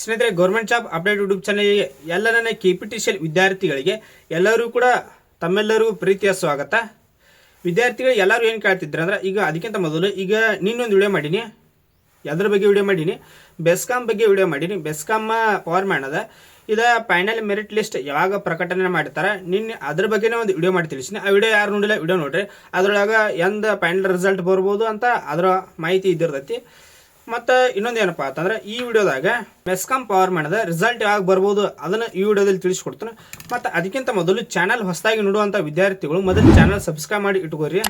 ಸ್ನೇಹಿತರೆ government job update YouTube ಚಾನಲ್ಗೆ ಎಲ್ಲ ನನ್ನ K P T C L ವಿದ್ಯಾರ್ಥಿಗಳಿಗೆ ಎಲ್ಲರೂ ಕೂಡ ತಮ್ಮೆಲ್ಲರಿಗೂ ಪ್ರೀತಿಯ ಸ್ವಾಗತ. ವಿದ್ಯಾರ್ಥಿಗಳು ಎಲ್ಲರೂ ಏನು ಕೇಳ್ತಿದ್ರು ಅಂದ್ರೆ, ಈಗ ಅದಕ್ಕಿಂತ ಮೊದಲು ಈಗ ನಿನ್ನೊಂದು ವಿಡಿಯೋ ಮಾಡೀನಿ. ಅದ್ರ ಬಗ್ಗೆ ವಿಡಿಯೋ ಮಾಡೀನಿ? ಬೆಸ್ಕಾಮ್ ಬಗ್ಗೆ ವಿಡಿಯೋ ಮಾಡೀನಿ. ಬೆಸ್ಕಾಮ್ ಪವರ್ ಮ್ಯಾನ್ ಅದ. ಇದ ಫೈನಲ್ ಮೆರಿಟ್ ಲಿಸ್ಟ್ ಯಾವಾಗ ಪ್ರಕಟಣೆ ಮಾಡ್ತಾರೆ, ನಿನ್ನೆ ಅದ್ರ ಬಗ್ಗೆನೇ ಒಂದು ವಿಡಿಯೋ ಮಾಡಿ ತಿಳಿಸಿನಿ ಆ ವಿಡಿಯೋ ಯಾರು ನೋಡಿಲ್ಲ ವಿಡಿಯೋ ನೋಡ್ರಿ. ಅದ್ರೊಳಗೆ ಎಂದ ಫೈನಲ್ ರಿಸಲ್ಟ್ ಬರ್ಬೋದು ಅಂತ ಅದರ ಮಾಹಿತಿ ಇದ್ದಿರ್ತೈತಿ. ಮತ್ತು ಇನ್ನೊಂದು ಏನಪ್ಪಾ ಅಂತಂದ್ರೆ ಈ ವಿಡಿಯೋದಾಗ ಮೆಸ್ಕಾಂ ಪವರ್ ಮ್ಯಾನದ ರಿಸಲ್ಟ್ ಯಾವಾಗ ಬರ್ಬೋದು ಅದನ್ನ ಈ ವಿಡಿಯೋದಲ್ಲಿ ತಿಳಿಸ್ಕೊಡ್ತಾನೆ. ಮತ್ತು ಅದಕ್ಕಿಂತ ಮೊದಲು ಚಾನಲ್ ಹೊಸದಾಗಿ ನೋಡುವಂಥ ವಿದ್ಯಾರ್ಥಿಗಳು ಮೊದಲು ಚಾನಲ್ ಸಬ್ಸ್ಕ್ರೈಬ್ ಮಾಡಿ ಇಟ್ಕೋರಿ.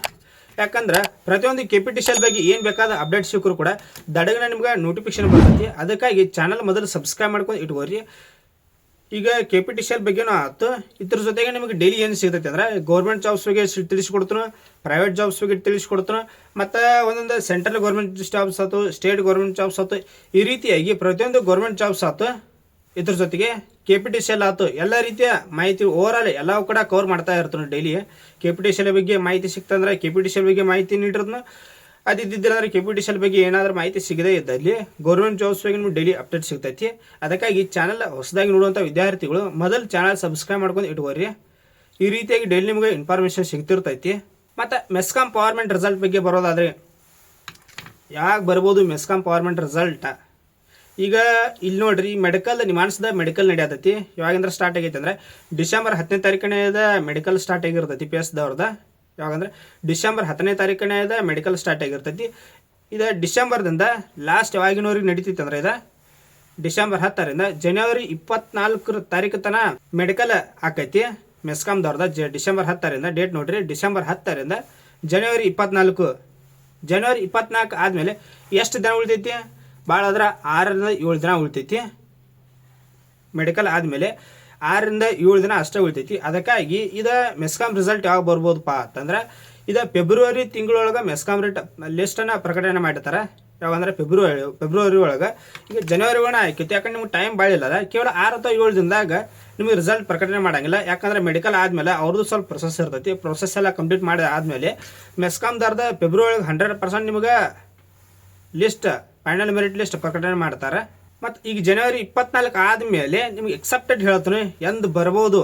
ಯಾಕಂದ್ರೆ ಪ್ರತಿಯೊಂದು ಕೆ ಪಿ ಟಿ ಬಗ್ಗೆ ಏನು ಬೇಕಾದ ಅಪ್ಡೇಟ್ ಸಿಕ್ಕರು ಕೂಡ ದಡಗನ ನಿಮ್ಗೆ ನೋಟಿಫಿಕೇಶನ್ ಬರ್ತೈತಿ. ಅದಕ್ಕಾಗಿ ಚಾನಲ್ ಮೊದಲು ಸಬ್ಸ್ಕ್ರೈಬ್ ಮಾಡ್ಕೊಂಡು ಇಟ್ಕೋರಿ. ಈಗ K P T C L ಬಗ್ಗೆನೂ ಆಯ್ತು. ಇದ್ರ ಜೊತೆಗೆ ನಿಮಗೆ ಡೈಲಿ ಏನು ಸಿಗ್ತೈತೆ ಅಂದ್ರೆ ಗೌರ್ಮೆಂಟ್ ಜಾಬ್ಸ್ ಬಗ್ಗೆ ತಿಳಿಸ್ಕೊಡ್ತಾನೆ ಪ್ರೈವೇಟ್ ಜಾಬ್ಸ್ ಬಗ್ಗೆ ತಿಳಿಸ್ಕೊಡ್ತಾನೆ ಮತ್ತು ಒಂದೊಂದು ಸೆಂಟ್ರಲ್ ಗೌರ್ಮೆಂಟ್ ಜಾಬ್ಸ್ ಆಯ್ತು ಸ್ಟೇಟ್ ಗೌರ್ಮೆಂಟ್ ಜಾಬ್ಸ್ ಆಯ್ತು, ಈ ರೀತಿಯಾಗಿ ಪ್ರತಿಯೊಂದು ಗೌರ್ಮೆಂಟ್ ಜಾಬ್ಸ್ ಆಯ್ತು. ಇದ್ರ ಜೊತೆಗೆ K P T C L ಆಯ್ತು. ಎಲ್ಲ ರೀತಿಯ ಮಾಹಿತಿ ಓವರ್ ಆಲ್ ಎಲ್ಲವೂ ಕೂಡ ಕವರ್ ಮಾಡ್ತಾ ಇರ್ತಾನೆ daily K P T C L ಬಗ್ಗೆ ಮಾಹಿತಿ ಸಿಕ್ತಂದ್ರೆ K P T C L ಬಗ್ಗೆ ಮಾಹಿತಿ ನೀಡಿರೋದನ್ನ ಕೆ ಪಿ ಟಿ ಸಿ ಬಗ್ಗೆ ಏನಾದರೂ ಮಾಹಿತಿ ಸಿಗದೇ ಇದ್ದಲ್ಲಿ ಗೌರ್ಮೆಂಟ್ ಜಾಬ್ಸ್ ಬಗ್ಗೆ ನಿಮ್ಗೆ ಡೈಲಿ ಅಪ್ಡೇಟ್ ಸಿಗ್ತೈತಿ. ಅದಕ್ಕಾಗಿ ಚಾನಲ್ ಹೊಸದಾಗಿ ನೋಡುವಂಥ ವಿದ್ಯಾರ್ಥಿಗಳು ಮೊದಲು ಚಾನಲ್ ಸಬ್ಸ್ಕ್ರೈಬ್ ಮಾಡ್ಕೊಂಡು ಇಟ್ಕೋರಿ ಈ ರೀತಿಯಾಗಿ ಡೈಲಿ ನಿಮಗೆ ಇನ್ಫಾರ್ಮೇಷನ್ ಸಿಗ್ತಿರ್ತೈತಿ. ಮತ್ತು ಮೆಸ್ಕಾಂ ಪವರ್ಮೆಂಟ್ ರಿಸಲ್ಟ್ ಬಗ್ಗೆ ಬರೋದಾದ್ರೆ ಯಾಕೆ ಬರ್ಬೋದು ಮೆಸ್ಕಾಂ ಪವರ್ಮೆಂಟ್ ರಿಸಲ್ಟ್ ಈಗ ಇಲ್ಲಿ ನೋಡ್ರಿ ಮೆಡಿಕಲ್ ನಿಮಾನ್ಸದ ಮೆಡಿಕಲ್ ನಡೆಯತೈತಿ. ಯಾವಾಗಿಂದ್ರ ಸ್ಟಾರ್ಟ್ ಆಗೈತೆ ಅಂದ್ರೆ ಡಿಸೆಂಬರ್ ಹತ್ತನೇ ತಾರೀಕನೇದ ಮೆಡಿಕಲ್ ಸ್ಟಾರ್ಟ್ ಆಗಿರ್ತೈತಿ ಪಿ ಎಸ್ ದವ್ರದ ಯಾವಾಗಂದ್ರೆ ಡಿಸೆಂಬರ್ ಹತ್ತನೇ ಇದೆ ಮೆಡಿಕಲ್ ಸ್ಟಾರ್ಟ್ ಆಗಿರ್ತೈತಿ. ಇದು ಡಿಸೆಂಬರ್ದಿಂದ ಲಾಸ್ಟ್ ಯಾವಾಗಿನವ್ರಿಗೆ ನಡೀತಿತ್ತು ಅಂದ್ರೆ ಇದು ಡಿಸೆಂಬರ್ ಹತ್ತರಿಂದ ಜನವರಿ ಇಪ್ಪತ್ನಾಲ್ಕರ ತಾರೀಕು ತನ ಮೆಡಿಕಲ್ ಆಕೈತಿ. ಮೆಸ್ಕಾಮ್ದವ್ರದ ಜ ಡಿಸೆಂಬರ್ ಹತ್ತರಿಂದ ಡೇಟ್ ನೋಡ್ರಿ, ಡಿಸೆಂಬರ್ ಹತ್ತರಿಂದ ಜನವರಿ ಇಪ್ಪತ್ನಾಲ್ಕು. ಜನವರಿ ಇಪ್ಪತ್ನಾಲ್ಕು ಆದಮೇಲೆ ಎಷ್ಟು ದಿನ ಉಳಿತೈತಿ? ಭಾಳ ಆದ್ರೆ ಆರರಿಂದ ಏಳು ದಿನ ಉಳಿತೈತಿ. ಮೆಡಿಕಲ್ ಆದಮೇಲೆ ಆರರಿಂದ ಏಳು ದಿನ ಅಷ್ಟೇ ಉಳಿತೈತಿ. ಅದಕ್ಕಾಗಿ ಇದು ಮೆಸ್ಕಾಂ ರಿಸಲ್ಟ್ ಯಾವಾಗ ಬರ್ಬೋದಪ್ಪ ಅಂತಂದ್ರೆ ಇದು ಫೆಬ್ರವರಿ ತಿಂಗಳೊಳಗೆ ಮೆಸ್ಕಾಂ ರೇಟ್ ಲಿಸ್ಟನ್ನು ಪ್ರಕಟಣೆ ಮಾಡಿರ್ತಾರೆ. ಯಾವಂದ್ರೆ ಫೆಬ್ರವರಿ ಫೆಬ್ರವರಿ ಒಳಗೆ. ಈಗ ಜನವರಿ ಒಣ ಆಯ್ಕಿತ್ತು ಯಾಕಂದ್ರೆ ನಿಮ್ಗೆ ಟೈಮ್ ಭಾಳ ಇಲ್ಲ ಕೇವಲ ಆರು ಅಥವಾ ಏಳು ದಿನದಾಗ ನಿಮಗೆ ರಿಸಲ್ಟ್ ಪ್ರಕಟಣೆ ಮಾಡಂಗಿಲ್ಲ. ಯಾಕಂದ್ರೆ ಮೆಡಿಕಲ್ ಆದಮೇಲೆ ಅವ್ರದ್ದು ಸ್ವಲ್ಪ ಪ್ರೊಸೆಸ್ ಇರ್ತೈತಿ. ಪ್ರೊಸೆಸ್ ಎಲ್ಲ ಕಂಪ್ಲೀಟ್ ಮಾಡಿದ ಆದಮೇಲೆ ಮೆಸ್ಕಾಮ್ದಾರ್ದ ಫೆಬ್ರವರಿ ಒಳಗೆ ಹಂಡ್ರೆಡ್ ಪರ್ಸೆಂಟ್ ನಿಮಗೆ ಲಿಸ್ಟ್ ಫೈನಲ್ ಮೆರಿಟ್ ಲಿಸ್ಟ್ ಪ್ರಕಟಣೆ ಮಾಡ್ತಾರೆ. ಮತ್ತು ಈಗ ಜನವರಿ ಇಪ್ಪತ್ನಾಲ್ಕು ಆದಮೇಲೆ ನಿಮ್ಗೆ ಎಕ್ಸೆಪ್ಟೆಡ್ ಹೇಳ್ತಾನೆ ಎಂದು ಬರ್ಬೋದು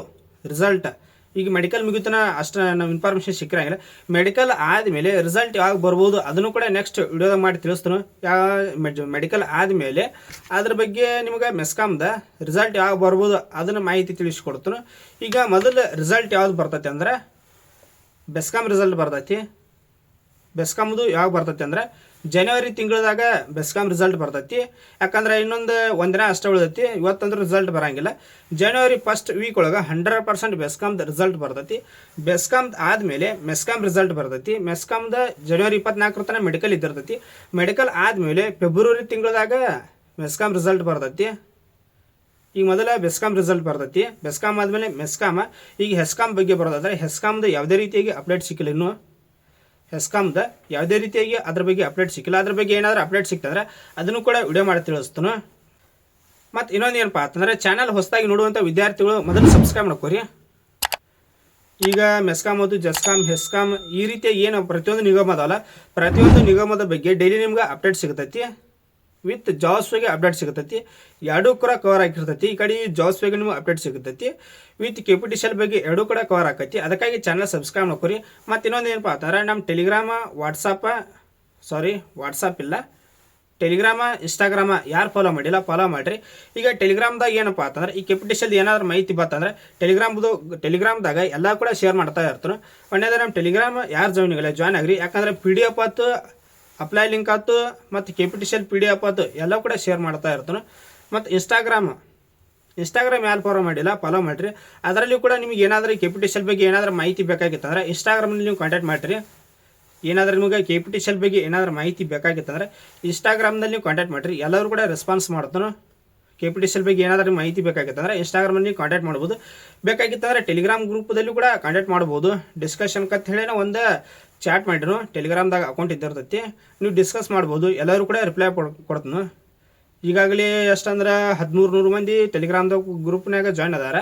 ರಿಸಲ್ಟ್ ಈಗ ಮೆಡಿಕಲ್ ಮುಗಿತನ ಅಷ್ಟು ನಾವು ಇನ್ಫಾರ್ಮೇಷನ್ ಸಿಕ್ಕಿರಂಗಿಲ್ಲ. ಮೆಡಿಕಲ್ ಆದಮೇಲೆ ರಿಸಲ್ಟ್ ಯಾವಾಗ ಬರ್ಬೋದು ಅದನ್ನು ಕೂಡ ನೆಕ್ಸ್ಟ್ ವಿಡಿಯೋದಾಗ ಮಾಡಿ ತಿಳಿಸ್ತಾನೆ. ಯಾವ ಮೆಡಿಕಲ್ ಆದಮೇಲೆ ಅದ್ರ ಬಗ್ಗೆ ನಿಮ್ಗೆ ಮೆಸ್ಕಾಮ್ದ ರಿಸಲ್ಟ್ ಯಾವಾಗ ಬರ್ಬೋದು ಅದನ್ನು ಮಾಹಿತಿ ತಿಳಿಸ್ಕೊಡ್ತಾನೆ. ಈಗ ಮೊದಲು ರಿಸಲ್ಟ್ ಯಾವ್ದು ಬರ್ತೈತಿ ಅಂದ್ರೆ ಬೆಸ್ಕಾಮ್ ರಿಸಲ್ಟ್ ಬರ್ತೈತಿ. ಬೆಸ್ಕಾಮ್ದು ಯಾವಾಗ ಬರ್ತೈತಿ ಅಂದ್ರೆ ಜನವರಿ ತಿಂಗಳದಾಗ ಬೆಸ್ಕಾಂ ರಿಸಲ್ಟ್ ಬರ್ತೈತಿ. ಯಾಕಂದ್ರೆ ಇನ್ನೊಂದು ಒಂದಿನ ಅಷ್ಟೇ ಉಳಿದೈತಿ. ಇವತ್ತಂದ್ರೆ ರಿಸಲ್ಟ್ ಬರಂಗಿಲ್ಲ. ಜನವರಿ ಫಸ್ಟ್ ವೀಕ್ ಒಳಗೆ ಹಂಡ್ರೆಡ್ ಪರ್ಸೆಂಟ್ ಬೆಸ್ಕಾಮ್ದ ರಿಸಲ್ಟ್ ಬರ್ತೈತಿ. ಬೆಸ್ಕಾಮ್ ಆದಮೇಲೆ ಮೆಸ್ಕಾಮ್ ರಿಸಲ್ಟ್ ಬರ್ತೈತಿ. ಮೆಸ್ಕಾಮ್ದ ಜನವರಿ ಇಪ್ಪತ್ನಾಲ್ಕರ ತನಕ ಮೆಡಿಕಲ್ ಇದ್ದಿರ್ತೈತಿ. ಮೆಡಿಕಲ್ ಆದಮೇಲೆ ಫೆಬ್ರವರಿ ತಿಂಗಳದಾಗ ಮೆಸ್ಕಾಮ್ ರಿಸಲ್ಟ್ ಬರ್ತೈತಿ. ಈಗ ಮೊದಲ ಬೆಸ್ಕಾಮ್ ರಿಸಲ್ಟ್ ಬರ್ತೈತಿ. ಬೆಸ್ಕಾಮ್ ಆದಮೇಲೆ ಮೆಸ್ಕಾಮ ಈಗ ಹೆಸ್ಕಾಮ್ ಬಗ್ಗೆ ಬರೋದಾದ್ರೆ ಹೆಸ್ಕಾಮ್ದು ಯಾವುದೇ ರೀತಿಯಾಗಿ ಅಪ್ಡೇಟ್ ಸಿಕ್ಕಿಲ್ಲ ಇನ್ನೂ. ಹೆಸ್ಕಾಮ್ದ ಯಾವುದೇ ರೀತಿಯಾಗಿ ಅದ್ರ ಬಗ್ಗೆ ಅಪ್ಡೇಟ್ ಸಿಕ್ಕಿಲ್ಲ. ಅದ್ರ ಬಗ್ಗೆ ಏನಾದರೂ ಅಪ್ಡೇಟ್ ಸಿಕ್ತಂದ್ರೆ ಅದನ್ನು ಕೂಡ ವಿಡಿಯೋ ಮಾಡಿ ತಿಳಿಸ್ತಾನು. ಮತ್ತು ಇನ್ನೊಂದು ಏನಪ್ಪ ಅಂತಂದ್ರೆ ಚಾನಲ್ ಹೊಸದಾಗಿ ನೋಡುವಂಥ ವಿದ್ಯಾರ್ಥಿಗಳು ಮೊದಲು ಸಬ್ಸ್ಕ್ರೈಬ್ ಮಾಡ್ಕೋರಿ. ಈಗ ಮೆಸ್ಕಾಮ್ ಅದು ಜಸ್ಕಾಮ್ ಹೆಸ್ಕಾಮ್ ಈ ರೀತಿಯಾಗಿ ಏನು ಪ್ರತಿಯೊಂದು ನಿಗಮ ಪ್ರತಿಯೊಂದು ನಿಗಮದ ಬಗ್ಗೆ ಡೈಲಿ ನಿಮ್ಗೆ ಅಪ್ಡೇಟ್ ಸಿಗತೈತಿ. ವಿತ್ ಜಾಸ್ವೆಗೆ ಅಪ್ಡೇಟ್ ಸಿಗತೈತಿ ಎರಡೂ ಕೂಡ ಕವರ್ ಆಗಿರ್ತೈತಿ ಈ ಕಡೆ ಜಾಸ್ವೆಗೆ ನಿಮ್ಗೆ ಅಪ್ಡೇಟ್ ಸಿಗತೈತಿ with K P T C ಬಗ್ಗೆ ಎರಡೂ ಕೂಡ ಕವರ್ ಆಕೈತಿ ಅದಕ್ಕಾಗಿ ಚಾನಲ್ ಸಬ್ಸ್ಕ್ರೈಬ್ ಮಾಡ್ಕೊರಿ. ಮತ್ತು ಇನ್ನೊಂದು ಏನಪ್ಪ ಅಂತಂದ್ರೆ ನಮ್ಮ ಟೆಲಿಗ್ರಾಮ ವಾಟ್ಸಪ್ಪ ಸಾರಿ ವಾಟ್ಸಪ್ ಇಲ್ಲ. ಟೆಲಿಗ್ರಾಮ ಇನ್ಸ್ಟಾಗ್ರಾಮ ಯಾರು ಫಾಲೋ ಮಾಡಿಲ್ಲ ಫಾಲೋ ಮಾಡಿರಿ. ಈಗ ಟೆಲಿಗ್ರಾಮ್ದಾಗ ಏನಪ್ಪ ಅಂತಂದ್ರೆ ಈ ಕೆಪಿಟಿಷಲ್ ಏನಾದ್ರು ಮಾಹಿತಿ ಬಂತಂದ್ರೆ ಟೆಲಿಗ್ರಾಮ್ದು ಟೆಲಿಗ್ರಾಮ್ದಾಗ ಎಲ್ಲ ಕೂಡ ಶೇರ್ ಮಾಡ್ತಾ ಇರ್ತಾರೆ. ಒಂದೇದ ನಮ್ಮ ಟೆಲಿಗ್ರಾಮ್ ಯಾರು ಜಾಯ್ನ್ ಆಗಿಲ್ಲ ಜಾಯ್ನ್ ಆಗ್ರಿ. ಯಾಕಂದ್ರೆ ಪಿ ಡಿ ಎಫ್ ಆಯ್ತು ಅಪ್ಲೈ ಲಿಂಕ್ ಆಯ್ತು ಮತ್ತು ಕೆ ಪಿ ಡಿ ಎಫ್ ಆಯ್ತು ಎಲ್ಲ ಕೂಡ ಶೇರ್ ಮಾಡ್ತಾ ಇರ್ತಾನೆ. ಮತ್ತು ಇನ್ಸ್ಟಾಗ್ರಾಮ್ ಇನ್ಸ್ಟಾಗ್ರಾಮ್ ಯಾರು ಫಾಲೋ ಮಾಡಿಲ್ಲ ಫಾಲೋ ಮಾಡಿರಿ. ಅದರಲ್ಲಿ ಕೂಡ ನಿಮಗೆ ಏನಾದರೂ ಕೆ ಪಿ ಬಗ್ಗೆ ಏನಾದರೂ ಮಾಹಿತಿ ಬೇಕಾಗಿತ್ತಂದ್ರೆ ಇನ್ಸ್ಟಾಗ್ರಾಮಲ್ಲಿ ನೀವು ಕಾಂಟ್ಯಾಕ್ಟ್ ಮಾಡಿರಿ. ಏನಾದರೂ ನಿಮಗೆ ಕೆ ಪಿ ಬಗ್ಗೆ ಏನಾದರೂ ಮಾಹಿತಿ ಬೇಕಾಗಿತ್ತಂದ್ರೆ ಇನ್ಸ್ಟಾಗ್ರಾಮ್ನಲ್ಲಿ ನೀವು ಕಾಂಟ್ಯಾಕ್ಟ್ ಮಾಡಿರಿ. ಎಲ್ಲರೂ ಕೂಡ ರೆಸ್ಪಾನ್ಸ್ ಮಾಡ್ತಾನೆ. K P T C L ಬಗ್ಗೆ ಏನಾದರೂ ಮಾಹಿತಿ ಬೇಕಾಗಿತ್ತಂದ್ರೆ ಇನ್ಸ್ಟಾಗ್ರಾಮಲ್ಲಿ ನೀವು ಕಾಂಟ್ಯಾಕ್ಟ್ ಮಾಡ್ಬೋದು. ಬೇಕಾಗಿತ್ತಂದ್ರೆ ಟೆಲಿಗ್ರಾಮ್ ಗ್ರೂಪ್ದಲ್ಲೂ ಕೂಡ ಕಾಂಟ್ಯಾಕ್ಟ್ ಮಾಡ್ಬೋದು. ಡಿಸ್ಕಷನ್ ಕತ್ ಹೇಳಿ ಒಂದು ಚಾಟ್ ಮಾಡಿರು ಟೆಲಿಗ್ರಾಮ್ದಾಗ ಅಕೌಂಟ್ ಇದ್ದಿರ್ತೈತಿ. ನೀವು ಡಿಸ್ಕಸ್ ಮಾಡ್ಬೋದು. ಎಲ್ಲರೂ ಕೂಡ ರಿಪ್ಲೈ ಕೊಡ್ತೀನಿ. ಈಗಾಗಲೇ ಎಷ್ಟಂದ್ರೆ ಹದಿಮೂರು ನೂರು ಮಂದಿ ಟೆಲಿಗ್ರಾಮ್ದಾಗ ಗ್ರೂಪ್ನಾಗ ಜಾಯ್ನ್ ಅದಾರ.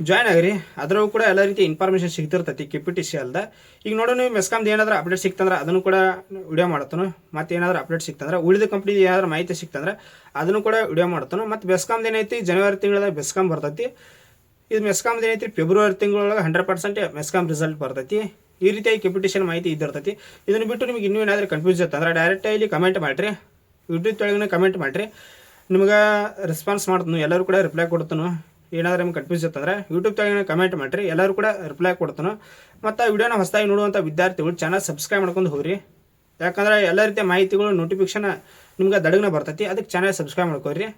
ಜಾಯ್ನ್ ಆಗಿರಿ. ಅದರಲ್ಲೂ ಕೂಡ ಎಲ್ಲ ರೀತಿ ಇನ್ಫಾರ್ಮೇಷನ್ ಸಿಗ್ತಿರ್ತೈತಿ ಕೆ ಪಿ ಟಿ ಸಿ ಅಲ್ದ. ಈಗ ನೋಡೋ ನೀವು ಮೆಸ್ಕಾಮ್ದು ಏನಾದ್ರೂ ಅಪ್ಡೇಟ್ ಸಿಕ್ತಂದ್ರೆ ಅದನ್ನು ಕೂಡ ವಿಡಿಯೋ ಮಾಡ್ತಾನು. ಮತ್ತೆ ಏನಾದ್ರೂ ಅಪ್ಡೇಟ್ ಸಿಕ್ತಂದ್ರೆ ಉಳಿದ ಕಂಪ್ನಿದು ಏನಾದ್ರೂ ಮಾಹಿತಿ ಸಿಕ್ತಂದ್ರೆ ಅದನ್ನು ಕೂಡ ವಿಡಿಯೋ ಮಾಡ್ತಾನು. ಮತ್ತು ಬೆಸ್ಕಾಮ್ದು ಏನೈತಿ? ಜನವರಿ ತಿಂಗಳದಾಗ ಬೆಸ್ಕಾಮ್ ಬರ್ತೈತಿ. ಇದು ಮೆಸ್ಕಾಮ್ದು ಏನೈತಿ? ಫೆಬ್ರವರಿ ತಿಂಗಳೊಳಗೆ ಹಂಡ್ರೆಡ್ ಪರ್ಸೆಂಟ್ ಮೆಸ್ಕಾಮ್ ರಿಸಲ್ಟ್ ಬರ್ತೈತಿ. ಈ ರೀತಿಯಾಗಿ ಕೆಪಿಟೇಷನ್ ಮಾಹಿತಿ ಇದ್ದಿರ್ತೈತಿ. ಇದನ್ನು ಬಿಟ್ಟು ನಿಮಗೆ ಇನ್ನೂ ಏನಾದರೂ ಕನ್ಫ್ಯೂಸ್ ಇರ್ತದೆ ಅಂದ್ರೆ ಡೈರೆಕ್ಟ್ ಇಲ್ಲಿ ಕಮೆಂಟ್ ಮಾಡಿರಿ. ಯೂಟ್ಯೂಬ್ ತೆಳಗನೆ ಕಮೆಂಟ್ ಮಾಡಿರಿ. ನಿಮ್ಗೆ ರೆಸ್ಪಾನ್ಸ್ ಮಾಡ್ತಾನು. ಎಲ್ಲರೂ ಕೂಡ ರಿಪ್ಲೈ ಕೊಡ್ತಾನು. ಏನಾದರೂ ನಿಮ್ಗೆ ಕನ್ಫ್ಯೂಸ್ ಇತ್ತಂದ್ರೆ ಯೂಟ್ಯೂಬ್ ತಾಗಿನ ಕಮೆಂಟ್ ಮಾಡಿರಿ, ಎಲ್ಲರೂ ಕೂಡ ರಿಪ್ಲೈ ಕೊಡ್ತಾನೆ. ಮತ್ತು ಆ ವಿಡಿಯೋನ ಹೊಸದಾಗಿ ನೋಡುವಂಥ ವಿದ್ಯಾರ್ಥಿಗಳು ಚಾನಲ್ ಸಬ್ಸ್ಕ್ರೈಬ್ ಮಾಡ್ಕೊಂಡು ಹೋಗ್ರಿ. ಯಾಕಂದ್ರೆ ಎಲ್ಲ ರೀತಿಯ ಮಾಹಿತಿಗಳು ನೋಟಿಫಿಕೇಶನ್ ನಿಮ್ಗೆ ದಡಗನ ಬರ್ತೈತಿ, ಅದಕ್ಕೆ ಚಾನಲ್ ಸಬ್ಸ್ಕ್ರೈಬ್ ಮಾಡ್ಕೊರಿ